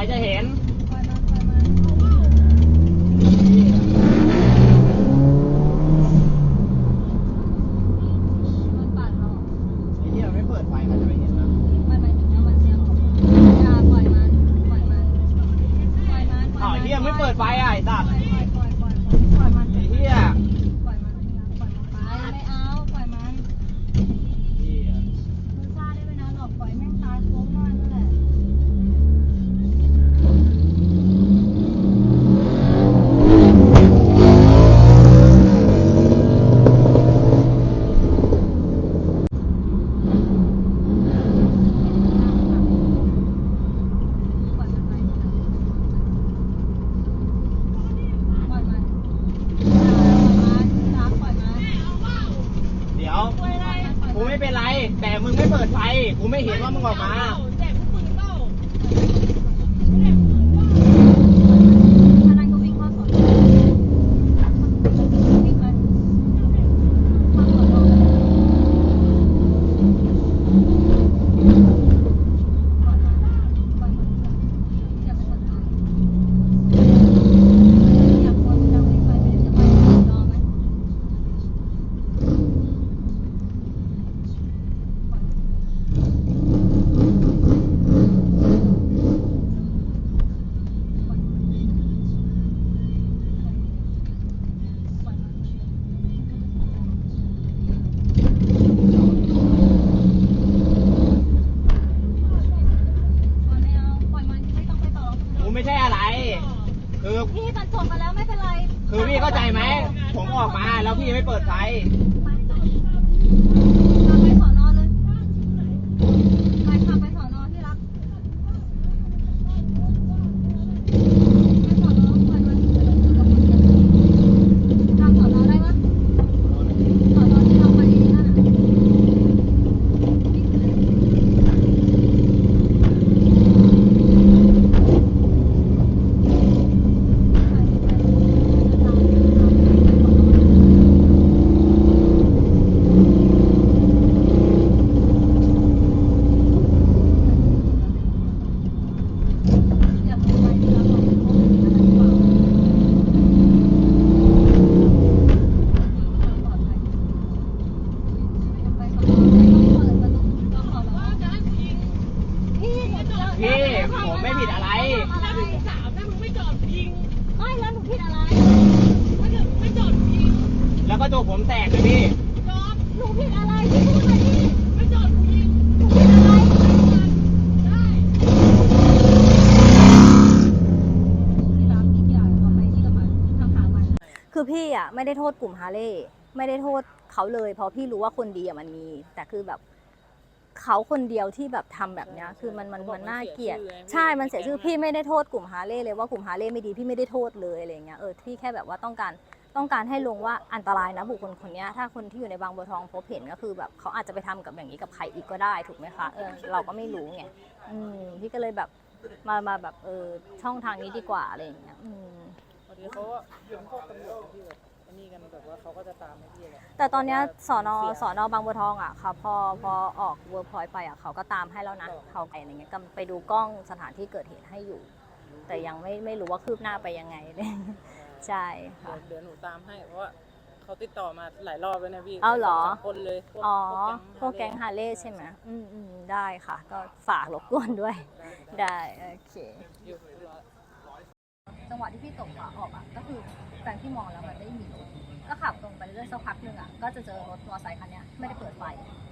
ครจะเห็น ออกมา แล้วพี่ไม่เปิดไฟ พี่อะไม่ได้โทษกลุ่มฮาร์เลย์ไม่ได้โทษเขาเลย เพราะพี่รู้ว่าคนดีอะมันมี แต่คือแบบเขาคนเดียวที่แบบทำแบบเนี้ย คือมันมันมันน่าเกลียดใช่มันเสียชื่อพี่ไม่ได้โทษกลุ่มฮาร์เลย์เลยว่ากลุ่มฮาร์เลย์ไม่ดีพี่ไม่ได้โทษเลยอะไรเงี้ยเออพี่แค่แบบว่าต้องการต้องการให้ลงว่าอันตรายนะบุคคลคนเนี้ยถ้าคนที่อยู่ในบางบัวทองพบเห็นก็คือแบบเขาอาจจะไปทำกับอย่างนี้กับใครอีกก็ได้ถูกไหมคะเออเราก็ไม่รู้ไงอืมพี่ก็เลยแบบมามาแบบเออช่องทางนี้ดีกว่าอะไรอย่างเงี้ยอืม พอดีเขาก็เป็นพวกตำรวจที่แบบอันนี้กันแบบว่าเขาก็จะตามให้พี่แหละ แต่ตอนเนี้ยสอนอเสียสอนอบางบัวทองอะค่ะพอพอออกเวิร์กพอยต์ไปอะเขาก็ตามให้แล้วนะเขาไปอะไรเงี้ยก็ไปดูกล้องสถานที่เกิดเหตุให้อยู่ แต่ยังไม่ไม่รู้ว่าคืบหน้าไปยังไงเลยใช่เดี๋ยค่ะวเดี๋ยวหนูตามให้เพราะว่าเขาติดต่อมาหลายรอบแล้วนะพี่เอาเหรอ สงคนเลยพวกอ๋อพพววกกแก๊แก๊งงฮาฮาร์ร์เลเลย์ย์ใช่ไหมอืมอืมได้ค่ะ ก็ฝากรบกวนด้วย ได้ โอเค อยู่เรียบร้อย จังหวะที่พี่ตกขวาออกอะก็คือแฟนพี่มองแล้วมันไม่มีรถก็ขับตรงไปเรื่อยๆสักพักหนึ่งอะก็จะเจอรถมอเตอร์ไซค์คันเนี้ยไม่ได้เปิดไฟ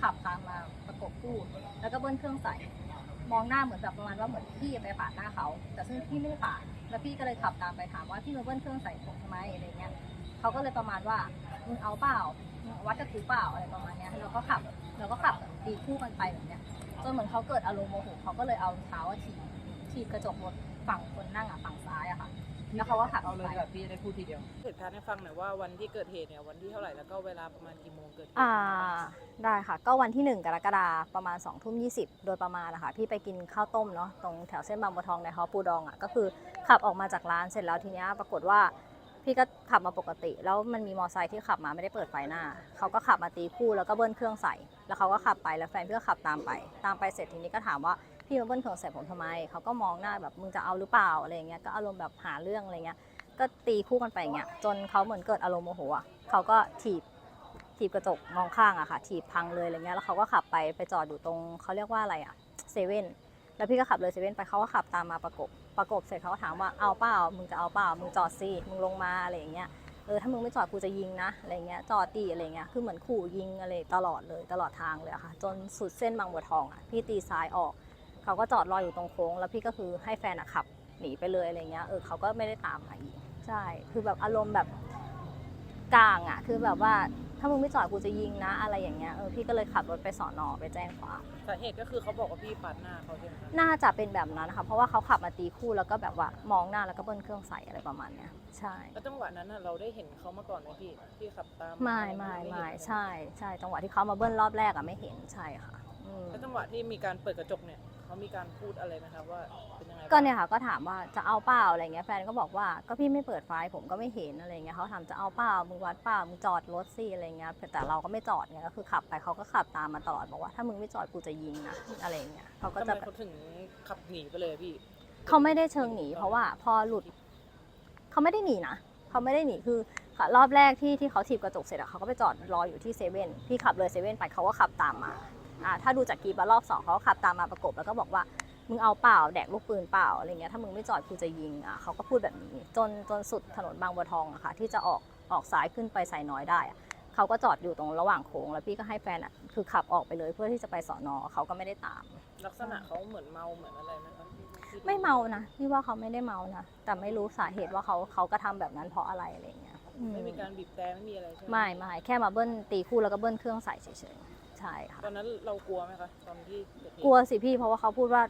ขับตามมาประกบคู่แล้วก็เบิ้ลเครื่องใส่มองหน้าเหมือนแบบประมาณว่าเหมือนพี่ไปปาดหน้าเขาแต่ซึ่งพี่ไม่ได้ปาดแล้วพี่ก็เลยขับตามไปถามว่าพี่มาเบิ้ลเครื่องใส่ผมทำไมอะไรเงี้ยเขาก็เลยประมาณว่ามึงเอาเปล่าวัดกับกูเปล่าอะไรประมาณเนี้ยแล้วก็ขับแล้วก็ขับตีคู่กันไปแบบเนี้ยจนเหมือนเขาเกิดอารมณ์โมโหเขาก็เลยเอาเท้าอะถีบถีบกระจกรถฝั่งคนนั่งอะฝั่งซ้ายอะค่ะ แล้วเขาก็ขับเอาเลยไปแบบพี่ได้พูดทีเดียวเหตุการณ์ให้ฟังหน่อยว่าวันที่เกิดเหตุเนี่ยวันที่เท่าไหร่แล้วก็เวลาประมาณกี่โมงเกิดเหตุอ่าได้ค่ะ ก็วันที่ 1 กรกฎาคมประมาณ2องทุ่มยีโดยประมาณนะคะพี่ไปกินข้าวต้มเนาะตรงแถวเส้นบางบัวทองในฮอปูดองอะก็คือขับออกมาจากร้านเสร็จแล้วทีเนี้ยปรากฏว่าพี่ก็ขับมาปกติ แล้วมันมีมอเตอร์ไซค์ที่ขับมาไม่ได้เปิดไฟหน้าเขาก็ขับมาตีคู่แล้วก็เบิ้ลเครื่องใส่ แล้วเขาก็ขับไปแล้วแฟนพี่ก็ขับตามไป ตามไปเสร็จทีนี้ก็ถามว่า พี่มาเบิ้ลเครื่องใส่ผมทำไม เขาก็มองหน้าแบบมึงจะเอาหรือเปล่าอะไรเงี้ย ก็อารมณ์แบบหาเรื่องอะไรเงี้ย ก็ตีคู่กันไปเงี้ย จนเขาเหมือนเกิดอารมณ์โมโหอะเขาก็ถีบ ถีบกระจกมองข้างอะค่ะ ถีบพังเลยอะไรเงี้ย แล้วเขาก็ขับไปไปจอดอยู่ตรงเขาเรียกว่าอะไรอะเซเว่น แล้วพี่ก็ขับเลยเซเว่นไปเขาก็ขับตามมาประกบ ประกบเสร็จเขาก็ถามว่าเอาเปล่า มึงจะเอาเปล่า มึงจอดสิ มึงลงมาอะไรอย่างเงี้ย เออถ้ามึงไม่จอดกูจะยิงนะอะไรเงี้ย จอดดีอะไรเงี้ย คือเหมือนขู่ยิงอะไรตลอดเลยตลอดทางเลยอะค่ะ จนสุดเส้นบางบัวทองอะพี่ตีซ้ายออก เขาก็จอดรออยู่ตรงโค้ง แล้วพี่ก็คือให้แฟนอะขับ หนีไปเลยอะไรเงี้ยเออเขาก็ไม่ได้ตามมาอีกใช่ คือแบบอารมณ์แบบกลางอะคือแบบว่าถ้ามึงไม่จอดกูจะยิงนะ อะไรอย่างเงี้ยเออพี่ก็เลยขับรถไปสอนอไปแจ้งความสาเหตุก็คือเขาบอกว่าพี่ปาดหน้าเขาใช่ไหมคะน่าจะเป็นแบบนั้นนะคะเพราะว่าเขาขับมาตีคู่แล้วก็แบบว่ามองหน้าแล้วก็เบิ้ลเครื่องใส่อะไรประมาณเนี้ยใช่ แล้วจังหวะนั้นน่ะเราได้เห็นเขามาก่อนไหมพี่ที่ขับตามไม่ไม่ไม่ใช่ใช่จังหวะที่เขามาเบิ้ลรอบแรกอะไม่เห็นใช่ค่ะอืมแล้วจังหวะที่มีการเปิดกระจกเนี่ย เขามีการพูดอะไรไหมครับว่าเป็นยังไงบ้างก็เนี่ยค่ะก็ถามว่าจะเอาเปล่าอะไรเงี้ยแฟนก็บอกว่าก็พี่ไม่เปิดไฟผมก็ไม่เห็นอะไรเงี้ยเขาถามจะเอาเปล่ามึงวัดเปล่ามึงจอดรถสิอะไรเงี้ยแต่เราก็ไม่จอดไงก็คือขับไปเขาก็ขับตามมาตลอดบอกว่าถ้ามึงไม่จอดกูจะยิงนะอะไรเงี้ยเขาก็ทำจะไมแบบเขาถึงขับหนีไปเลยอะพี่เขาไม่ได้เชิงหนี เพราะว่าพอหลุดเขาไม่ได้หนีนะเขาไม่ได้หนีคือรอบแรกที่ที่เขาถีบกระจกเสร็จอะเขาก็ไปจอดรออยู่ที่เซเว่นพี่ขับเลยเซเว่นไปเขาก็ขับตามมาอ่า ถ้าดูจากกีบรอบสองเขาก็ขับตามมาประกบแล้วก็บอกว่ามึงเอาเปล่าแดกลูกปืนเปล่าอะไรเงี้ยถ้ามึงไม่จอดกูจะยิงอะเขาก็พูดแบบนี้ จนจนสุดถนนบางบัวทองอะค่ะ ที่จะออกออกซ้ายขึ้นไปสายน้อยได้อะเขาก็จอดอยู่ตรงระหว่างโค้งแล้วพี่ก็ให้แฟนอะคือขับออกไปเลยเพื่อที่จะไปสอนอเขาก็ไม่ได้ตาม ลักษณะเขาเหมือนเมาเหมือนอะไรไหมครับที่ไม่เมานะพี่ว่าเขาไม่ได้เมานะแต่ไม่รู้สาเหตุว่าเขาเขากระทำแบบนั้นเพราะอะไรอะไรเงี้ยอืมไม่มีการบีบแต่ไม่มีอะไรใช่ไหมไม่ไม่แค่มาเบิ้ลตีคู่แล้วก็เบิ้ลเครื่องใส่เฉยๆ ใช่ค่ะ ตอนนั้นเรากลัวไหมคะตอนที่เกิดเหตุกลัวสิพี่เพราะว่าเขาพูดว่า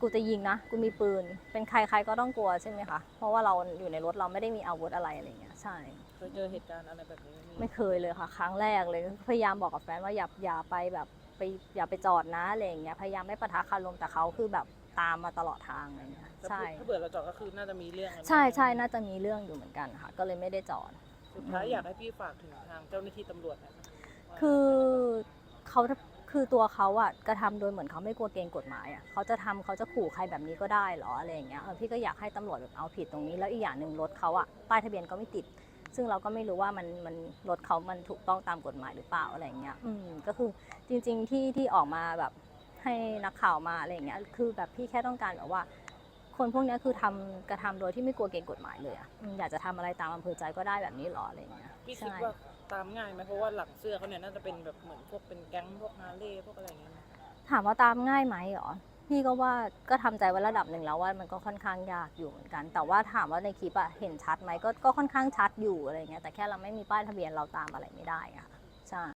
กูจะยิงนะกูมีปืน เป็นใครใครก็ต้องกลัวใช่ไหมคะเพราะว่าเราอยู่ในรถเราไม่ได้มีอาวุธอะไรอะไรเงี้ยใช่ เคยเจอเหตุการณ์อะไรแบบนี้ไหมไม่เคยเลยค่ะ ครั้งแรกเลยพยายามบอกกับแฟนว่าอย่าอย่าไปแบบไปอย่าไปจอดนะอะไรอย่างเงี้ยพยายามไม่ปะทะคารมแต่เขาคือแบบตามมาตลอดทางอะไรเงี้ยแต่ใช่ ถ้าเกิดเราจอดก็คือน่าจะมีเรื่องกันใช่ใช่น่าจะมีเรื่องอยู่เหมือนกันค่ะ ก็เลยไม่ได้จอด สุดท้ายอยากให้พี่ฝากถึงทางเจ้าหน้าที่ตำรวจหนะครับว่าคือ เขาคือตัวเขาอะกระทำโดยเหมือนเขาไม่กลัวเกรงกฎหมายอะเขาจะทำเขาจะขู่ใครแบบนี้ก็ได้เหรออะไรอย่างเงี้ยเออพี่ก็อยากให้ตำรวจแบบเอาผิดตรงนี้ แล้วอีกอย่างหนึ่งรถเขาอะป้ายทะเบียนก็ไม่ติด ซึ่งเราก็ไม่รู้ว่ามันมันรถเขามันถูกต้องตามกฎหมายหรือเปล่าอะไรอย่างเงี้ยอืมก็คือจริง ๆที่ที่ออกมาแบบให้นักข่าวมาอะไรอย่างเงี้ยคือแบบพี่แค่ต้องการแบบว่า คนพวกนี้คือทำกระทำโดยที่ไม่กลัวเกรงกฎหมายเลยอะอยากจะทำอะไรตามอำเภอใจก็ได้แบบนี้เหรออะไรอย่างเงี้ยใช่ ตามง่ายไหมเพราะว่าหลังเสื้อเขาเนี่ยน่าจะเป็นแบบเหมือนพวกเป็นแก๊งพวกฮาเล่พวกอะไรอย่างเงี้ยนะถามว่าตามง่ายไหมเหรอพี่ก็ว่าก็ทำใจไว้ระดับหนึ่งแล้วว่ามันก็ค่อนข้างยากอยู่เหมือนกัน แต่ว่าถามว่าในคลิปอะเห็นชัดไหมก็ก็ค่อนข้างชัดอยู่อะไรเงี้ยแต่แค่เราไม่มีป้ายทะเบียนเราตามอะไรไม่ได้อะค่ะใช่